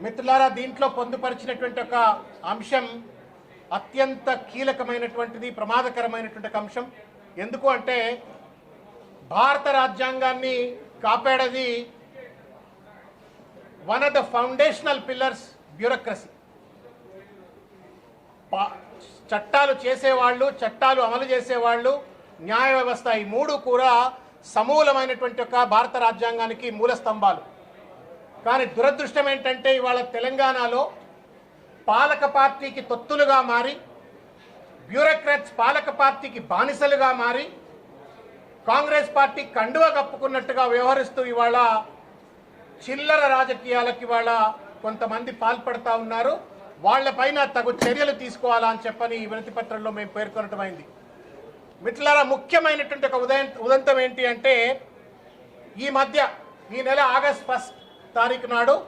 మిత్రులారా దీంట్లో పొందుపరిచినటువంటి ఒక అంశం అత్యంత కీలకమైనటువంటిది ప్రమాదకరమైనటువంటి ఒక అంశం. ఎందుకు అంటే భారత రాజ్యాంగాన్ని కాపాడేది one of the foundational pillars bureaucracy చట్టాలు చేసేవాళ్ళు చట్టాలు అమలు చేసేవాళ్ళు న్యాయ వ్యవస్థ ఈ మూడు కూడా సమూలమైనటువంటి ఒక భారత రాజ్యాంగానికి మూల స్తంభాలు కానీ దురదృష్టం ఏంటంటే ఇవాళ తెలంగాణలో పాలక పార్టీకి తొత్తులుగా మారి బ్యూరోక్రాట్స్ పాలక పార్టీకి బానిసలుగా మారి కాంగ్రెస్ పార్టీ కండువ కప్పుకున్నట్టుగా వ్యవహరిస్తూ ఇవాళ చిల్లర రాజకీయాలకు ఇవాళ కొంతమంది పాల్పడతా ఉన్నారు. వాళ్ళపైన తగు చర్యలు తీసుకోవాలా అని చెప్పని ఈ వినతి పత్రంలో మేము పేర్కొనటమైంది మిట్లారా ముఖ్యమైనటువంటి ఒక ఉదయం ఉదంతం ఏంటి అంటే ఈ మధ్య ఈ నెల ఆగస్ట్ ఫస్ట్ తారీఖు నాడు